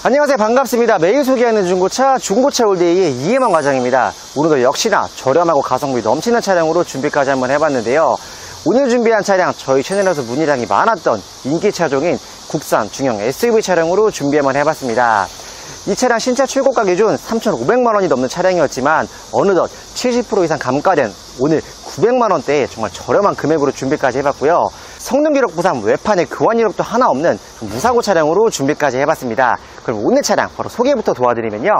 안녕하세요. 반갑습니다. 매일 소개하는 중고차 중고차 올데이의 이해만 과장입니다. 오늘도 역시나 저렴하고 가성비 넘치는 차량으로 준비까지 한번 해봤는데요. 오늘 준비한 차량 저희 채널에서 문의량이 많았던 인기 차종인 국산 중형 SUV 차량으로 준비 한번 해봤습니다. 이 차량 신차 출고가 기준 3,500만원이 넘는 차량이었지만 어느덧 70% 이상 감가된 오늘 900만원대에 정말 저렴한 금액으로 준비까지 해봤고요. 성능 기록 부상 외판에 교환 이력도 하나 없는 무사고 차량으로 준비까지 해봤습니다. 그럼 오늘 차량 바로 소개부터 도와드리면요.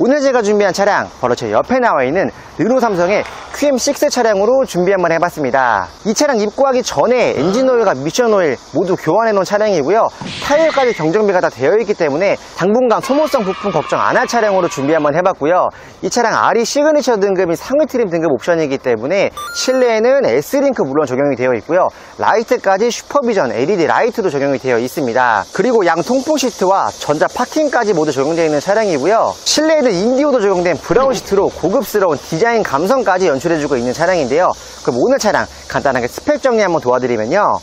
오늘 제가 준비한 차량 바로 제 옆에 나와 있는 르노 삼성의 QM6 차량으로 준비 한번 해봤습니다. 이 차량 입고하기 전에 엔진 오일과 미션 오일 모두 교환해 놓은 차량이고요. 타이어까지 경정비가 다 되어 있기 때문에 당분간 소모성 부품 걱정 안 할 차량으로 준비 한번 해봤고요. 이 차량 RE 시그니처 등급이 상위 트림 등급 옵션이기 때문에 실내에는 S링크 물론 적용이 되어 있고요. 라이트까지 슈퍼비전 LED 라이트도 적용이 되어 있습니다. 그리고 양 통풍 시트와 전자 파킹까지 모두 적용되어 있는 차량이고요. 실내에는 인디오도 적용된 브라운 시트로 고급스러운 디자인 감성까지 연출해주고 있는 차량인데요. 그럼 오늘 차량 간단하게 스펙 정리 한번 도와드리면요.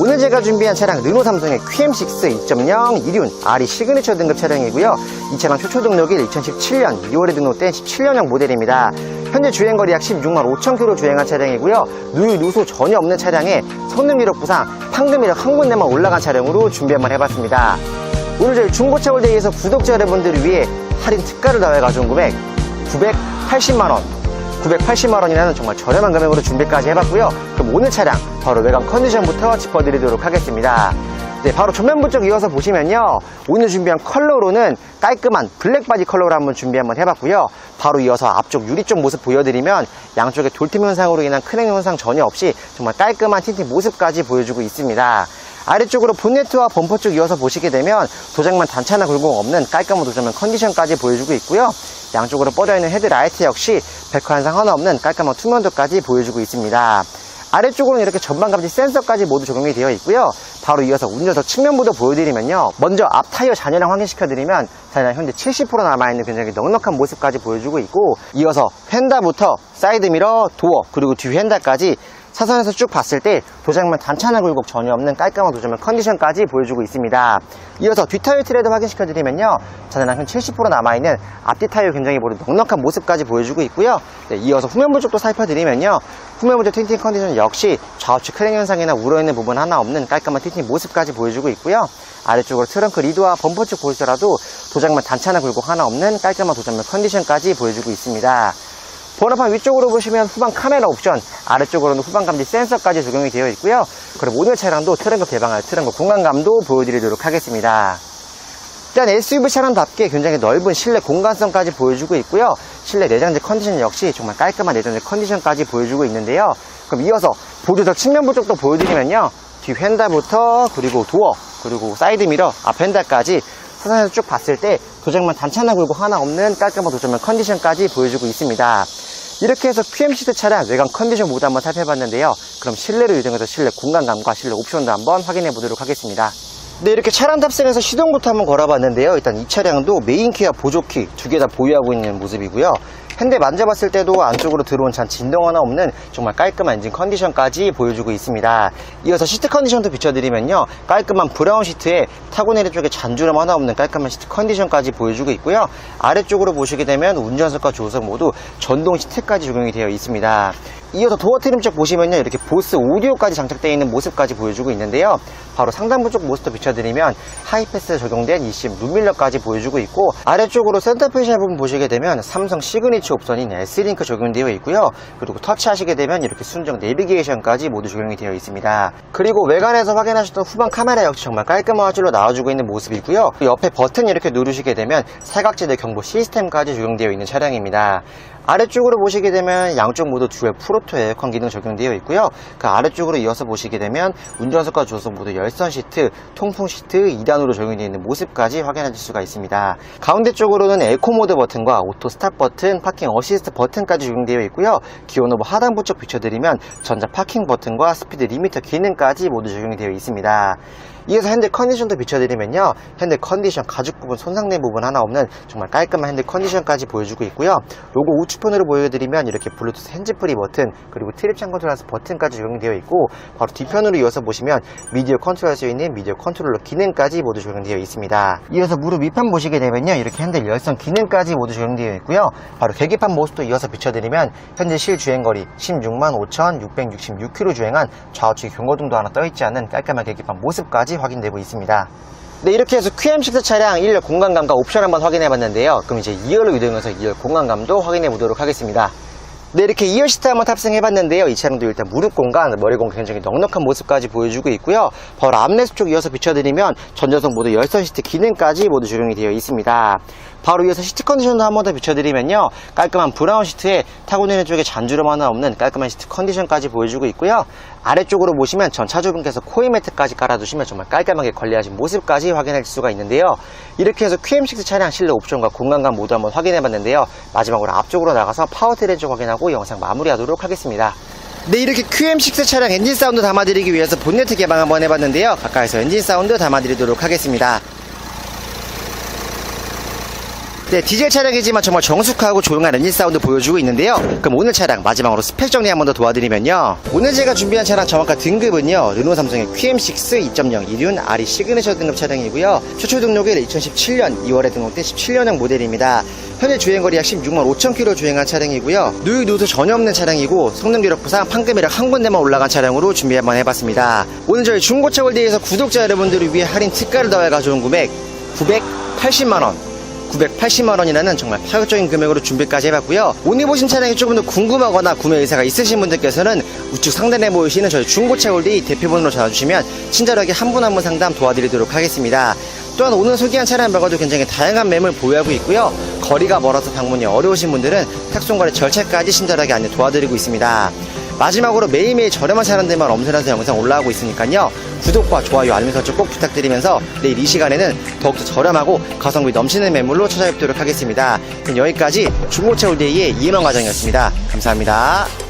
오늘 제가 준비한 차량 르노 삼성의 QM6 2.0 이륜 RE 시그니처 등급 차량이고요. 이 차량 최초 등록일 2017년 2월에 등록된 17년형 모델입니다. 현재 주행거리 약 16만 5천 킬로 주행한 차량이고요. 누유 누수 전혀 없는 차량에 성능 이력 부상, 판금 이력 한 군데만 올라간 차량으로 준비 한번 해봤습니다. 오늘 저희 중고차 월데이에서 구독자 여러분들을 위해 할인 특가를 더해 가져온 금액 980만원. 980만원이라는 정말 저렴한 금액으로 준비까지 해봤고요. 그럼 오늘 차량 바로 외관 컨디션부터 짚어드리도록 하겠습니다. 네, 바로 전면부 쪽 이어서 보시면요. 오늘 준비한 컬러로는 깔끔한 블랙 바디 컬러로 한번 준비 한번 해봤고요. 바로 이어서 앞쪽 유리 쪽 모습 보여드리면 양쪽에 돌팀 현상으로 인한 크랙 현상 전혀 없이 정말 깔끔한 틴팅 모습까지 보여주고 있습니다 아래쪽으로 본네트와 범퍼 쪽 이어서 보시게 되면 도장만 단차나 굴곡 없는 깔끔한 도장면 컨디션까지 보여주고 있고요. 양쪽으로 뻗어있는 헤드라이트 역시 백화 현상 하나 없는 깔끔한 투명도까지 보여주고 있습니다. 아래쪽으로는 이렇게 전방 감지 센서까지 모두 적용이 되어 있고요. 바로 이어서 운전석 측면부도 보여드리면요. 먼저 앞 타이어 잔여량 확인시켜드리면 잔여량 현재 70% 남아있는 굉장히 넉넉한 모습까지 보여주고 있고 이어서 휀다부터 사이드미러, 도어, 그리고 뒤 휀다까지 사선에서 쭉 봤을 때 도장만 단차나 굴곡 전혀 없는 깔끔한 도장면 컨디션까지 보여주고 있습니다. 이어서 뒷타이어 트레드 확인시켜드리면요. 잔해량 현70% 남아있는 앞뒤 타이어 굉장히 모두 넉넉한 모습까지 보여주고 있고요. 네, 이어서 후면부 쪽도 살펴드리면요. 후면부 쪽 틴팅 컨디션 역시 좌우측 크랙 현상이나 우러있는 부분 하나 없는 깔끔한 틴팅 모습까지 보여주고 있고요. 아래쪽으로 트렁크 리드와 범퍼 쪽 보시더라도 도장만 단차나 굴곡 하나 없는 깔끔한 도장면 컨디션까지 보여주고 있습니다. 번호판 위쪽으로 보시면 후방 카메라 옵션, 아래쪽으로는 후방 감지 센서까지 적용이 되어 있고요. 그리고 오늘 차량도 트렁크 개방할 트렁크 공간감도 보여드리도록 하겠습니다. 일단 SUV 차량답게 굉장히 넓은 실내 공간성까지 보여주고 있고요. 실내 내장재 컨디션 역시 정말 깔끔한 내장재 컨디션까지 보여주고 있는데요. 그럼 이어서 보조석 측면부 쪽도 보여드리면요. 뒤 휀다부터 그리고 도어 그리고 사이드 미러 앞 휀다까지 사선에서 쭉 봤을 때 도장만 단차나 굴곡 하나 없는 깔끔한 도장면 컨디션까지 보여주고 있습니다. 이렇게 해서 QM6 차량 외관 컨디션 모두 한번 살펴봤는데요. 그럼 실내를 이동해서 실내 공간감과 실내 옵션도 한번 확인해 보도록 하겠습니다. 네, 이렇게 차량 탑승해서 시동부터 한번 걸어봤는데요. 일단 이 차량도 메인 키와 보조키 두 개 다 보유하고 있는 모습이고요. 핸들 만져봤을 때도 안쪽으로 들어온 잔 진동 하나 없는 정말 깔끔한 엔진 컨디션까지 보여주고 있습니다. 이어서 시트 컨디션도 비춰드리면요. 깔끔한 브라운 시트에 타고 내리 쪽에 잔주름 하나 없는 깔끔한 시트 컨디션까지 보여주고 있고요. 아래쪽으로 보시게 되면 운전석과 조수석 모두 전동 시트까지 적용이 되어 있습니다. 이어서 도어 트림 쪽 보시면요. 이렇게 보스 오디오까지 장착되어 있는 모습까지 보여주고 있는데요. 바로 상단부 쪽 모습도 비춰드리면 하이패스 적용된 eCM 룸밀러까지 보여주고 있고 아래쪽으로 센터페시아 부분 보시게 되면 삼성 시그니처 옵션인 S링크 적용되어 있고요. 그리고 터치하시게 되면 이렇게 순정 내비게이션까지 모두 적용이 되어 있습니다. 그리고 외관에서 확인하셨던 후방 카메라 역시 정말 깔끔한 화질로 나와주고 있는 모습이고요. 옆에 버튼 이렇게 누르시게 되면 사각지대 경보 시스템까지 적용되어 있는 차량입니다. 아래쪽으로 보시게 되면 양쪽 모두 듀얼 프로토 에어컨 기능 적용되어 있고요. 그 아래쪽으로 이어서 보시게 되면 운전석과 조수석 모두 열선 시트, 통풍 시트 2단으로 적용되어 있는 모습까지 확인하실 수가 있습니다. 가운데 쪽으로는 에코 모드 버튼과 오토 스탑 버튼, 파킹 어시스트 버튼까지 적용되어 있고요. 기어 노브 하단부 쪽 비춰드리면 전자 파킹 버튼과 스피드 리미터 기능까지 모두 적용이 되어 있습니다. 이어서 핸들 컨디션도 비춰드리면요. 핸들 컨디션, 가죽 부분, 손상된 부분 하나 없는 정말 깔끔한 핸들 컨디션까지 보여주고 있고요. 로고 우측편으로 보여드리면 이렇게 블루투스 핸즈프리 버튼, 그리고 트립 창 컨트롤 버튼까지 적용되어 있고, 바로 뒤편으로 이어서 보시면 미디어 컨트롤할 수 있는 미디어 컨트롤러 기능까지 모두 적용되어 있습니다. 이어서 무릎 위판 보시게 되면요. 이렇게 핸들 열선 기능까지 모두 적용되어 있고요. 바로 계기판 모습도 이어서 비춰드리면 현재 실주행거리 16만 5,666km 주행한 좌우측 경고등도 하나 떠있지 않는 깔끔한 계기판 모습까지 확인되고 있습니다. 네, 이렇게 해서 QM6 차량 1열 공간감과 옵션 한번 확인해 봤는데요. 그럼 이제 2열로 이동해서 2열 공간감도 확인해 보도록 하겠습니다. 네, 이렇게 2열 시트 한번 탑승해 봤는데요. 이 차량도 일단 무릎 공간, 머리 공간 굉장히 넉넉한 모습까지 보여주고 있고요. 바로 암레스 쪽 이어서 비춰드리면 전자석 모두 열선 시트 기능까지 모두 적용이 되어 있습니다. 바로 이어서 시트 컨디션도 한 번 더 비춰드리면요. 깔끔한 브라운 시트에 타고 내는 쪽에 잔주름 하나 없는 깔끔한 시트 컨디션까지 보여주고 있고요. 아래쪽으로 보시면 전 차주분께서 코일 매트까지 깔아두시면 정말 깔끔하게 관리하신 모습까지 확인할 수가 있는데요. 이렇게 해서 QM6 차량 실내 옵션과 공간감 모두 한번 확인해 봤는데요. 마지막으로 앞쪽으로 나가서 파워트레인 쪽 확인하고 영상 마무리하도록 하겠습니다. 네 이렇게 QM6 차량 엔진 사운드 담아드리기 위해서 본네트 개방 한번 해봤는데요. 가까이서 엔진 사운드 담아드리도록 하겠습니다. 네, 디젤 차량이지만 정말 정숙하고 조용한 엔진 사운드 보여주고 있는데요. 그럼 오늘 차량 마지막으로 스펙 정리 한 번 더 도와드리면요. 오늘 제가 준비한 차량 정확한 등급은요. 르노 삼성의 QM6 2.0 이륜 RE 시그니처 등급 차량이고요. 최초 등록일 2017년 2월에 등록된 17년형 모델입니다. 현재 주행거리 약 16만 5천 킬로 주행한 차량이고요. 누유 누수 전혀 없는 차량이고 성능 기록부상 판금이력 한 군데만 올라간 차량으로 준비 한번 해봤습니다. 오늘 저희 중고차 월드에서 구독자 여러분들을 위해 할인 특가를 더해 가져온 금액 980만 원 980만원이라는 정말 파격적인 금액으로 준비까지 해봤고요. 오늘 보신 차량이 조금 더 궁금하거나 구매 의사가 있으신 분들께서는 우측 상단에 보이시는 저희 중고차 골디 대표번호로 전화주시면 친절하게 한분 한 분 상담 도와드리도록 하겠습니다. 또한 오늘 소개한 차량 말고도 굉장히 다양한 매물 보유하고 있고요. 거리가 멀어서 방문이 어려우신 분들은 탁송거래 절차까지 친절하게 안내 도와드리고 있습니다. 마지막으로 매일매일 저렴한 차량들만 엄선해서 영상 올라오고 있으니까요. 구독과 좋아요, 알림 설정 꼭 부탁드리면서 내일 이 시간에는 더욱더 저렴하고 가성비 넘치는 매물로 찾아뵙도록 하겠습니다. 여기까지 중고차 올데이의 이해만 과정이었습니다. 감사합니다.